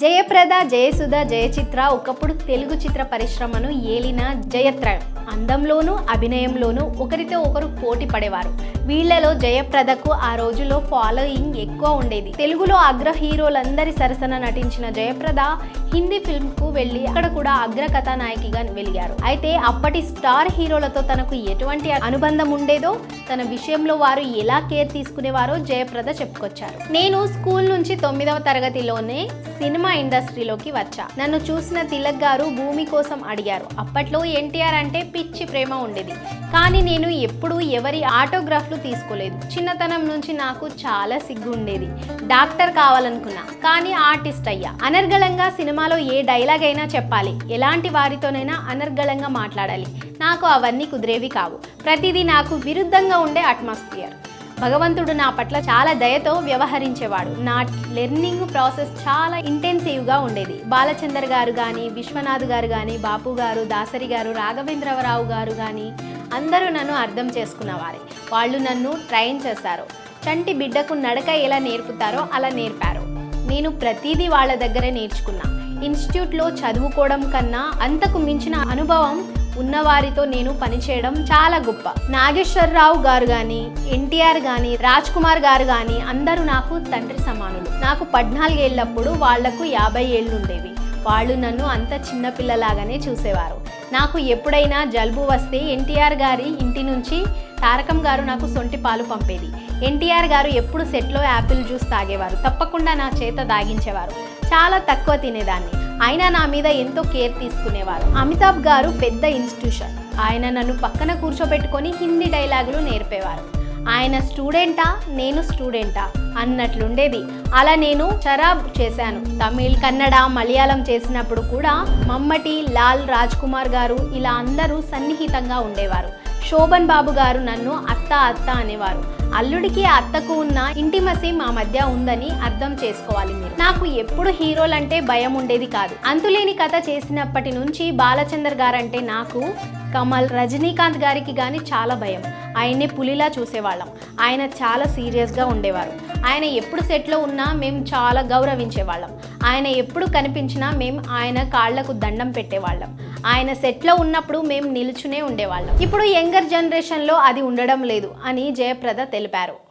జయప్రద జయసుధ జయచిత్ర ఒకప్పుడు తెలుగు చిత్ర పరిశ్రమను ఏలిన జయత్రయం. అందంలోనూ అభినయంలోనూ ఒకరితో ఒకరు పోటీ పడేవారు. వీళ్ళలో జయప్రదకు ఆ రోజుల్లో ఫాలోయింగ్ ఎక్కువ ఉండేది. తెలుగులో అగ్ర హీరోలందరి సరసన నటించిన జయప్రద హిందీ ఫిల్మ్కు వెళ్ళి అక్కడ కూడా అగ్ర కథానాయకిగా వెలిగారు. అయితే అప్పటి స్టార్ హీరోలతో తనకు ఎటువంటి అనుబంధం ఉండేదో తన విషయంలో వారు ఎలా కేర్ తీసుకునేవారో జయప్రద చెప్పుకొచ్చారు. నేను స్కూల్ నుంచి తొమ్మిదవ తరగతిలోనే సినిమా సినిమా ఇండస్ట్రీలోకి వచ్చా. నన్ను చూసిన తిలక్ గారు భూమి కోసం అడిగారు. అప్పట్లో ఎన్టీఆర్ అంటే పిచ్చి ప్రేమ ఉండేది. కానీ నేను ఎప్పుడూ ఎవరి ఆటోగ్రాఫ్లు తీసుకోలేదు. చిన్నతనం నుంచి నాకు చాలా సిగ్గు ఉండేది డాక్టర్ కావాలనుకున్నా కానీ ఆర్టిస్ట్ అయ్యా. అనర్గళంగా సినిమాలో ఏ డైలాగ్ అయినా చెప్పాలి. ఎలాంటి వారితోనైనా అనర్గళంగా మాట్లాడాలి. నాకు అవన్నీ కుదిరేవి కావు. ప్రతిదీ నాకు విరుద్ధంగా ఉండే అట్మాస్ఫియర్. భగవంతుడు నా పట్ల చాలా దయతో వ్యవహరించేవాడు. నా లెర్నింగ్ ప్రాసెస్ చాలా ఇంటెన్సివ్గా ఉండేది. బాలచందర్ గారు కానీ విశ్వనాథ్ గారు కానీ బాపు గారు దాసరి గారు రాఘవేంద్రరావు గారు కానీ అందరూ నన్ను అర్థం చేసుకున్నవారే. వాళ్ళు నన్ను ట్రైన్ చేశారు. చంటి బిడ్డకు నడక ఎలా నేర్పుతారో అలా నేర్పారు. నేను ప్రతిదీ వాళ్ళ దగ్గరే నేర్చుకున్నా. ఇన్స్టిట్యూట్లో చదువుకోవడం కన్నా అంతకు మించిన అనుభవం ఉన్నవారితో నేను పనిచేయడం చాలా గొప్ప. నాగేశ్వరరావు గారు కానీ ఎన్టీఆర్ కానీ రాజ్ కుమార్ గారు కానీ అందరూ నాకు తండ్రి సమానులు. నాకు పద్నాలుగేళ్ళప్పుడు వాళ్ళకు యాభై ఏళ్ళు ఉండేవి వాళ్ళు నన్ను అంత చిన్నపిల్లలాగానే చూసేవారు. నాకు ఎప్పుడైనా జలుబు వస్తే ఎన్టీఆర్ గారి ఇంటి నుంచి తారకం గారు నాకు సొంటి పాలు పంపేది. ఎన్టీఆర్ గారు ఎప్పుడు సెట్లో యాపిల్ జ్యూస్ తాగేవారు. తప్పకుండా నా చేత దాగించేవారు. చాలా తక్కువ తినేదాన్ని. ఆయన నా మీద ఎంతో కేర్ తీసుకునేవారు. అమితాబ్ గారు పెద్ద ఇన్స్టిట్యూషన్. ఆయన నన్ను పక్కన కూర్చోబెట్టుకొని హిందీ డైలాగులు నేర్పేవారు. ఆయన స్టూడెంటా? నేను స్టూడెంటా? అన్నట్లుండేది. అలా నేను చరాబ్ చేశాను. తమిళ్ కన్నడ మలయాళం చేసినప్పుడు కూడా మమ్మటి లాల్ రాజ్ కుమార్ గారు ఇలా అందరూ సన్నిహితంగా ఉండేవారు. శోభన్ బాబు గారు నన్ను అత్త అత్త అనేవారు. అల్లుడికి అత్తకు ఉన్న ఇంటిమసి మా మధ్య ఉందని అర్థం చేసుకోవాలి మీరు. నాకు ఎప్పుడు హీరోలంటే భయం ఉండేది కాదు. అంతులేని కథ చేసినప్పటి నుంచి బాలచందర్ గారంటే నాకు కమల్ రజనీకాంత్ గారికి కానీ చాలా భయం. ఆయన్ని పులిలా చూసేవాళ్ళం. ఆయన చాలా సీరియస్గా ఉండేవారు. ఆయన ఎప్పుడు సెట్లో ఉన్నా మేము చాలా గౌరవించేవాళ్ళం. ఆయన ఎప్పుడు కనిపించినా మేము ఆయన కాళ్ళకు దండం పెట్టేవాళ్ళం. ఆయన సెట్లో ఉన్నప్పుడు మేము నిలుచునే ఉండేవాళ్ళం. ఇప్పుడు యంగర్ జనరేషన్లో అది ఉండడం లేదు అని జయప్రద తెలిపారు.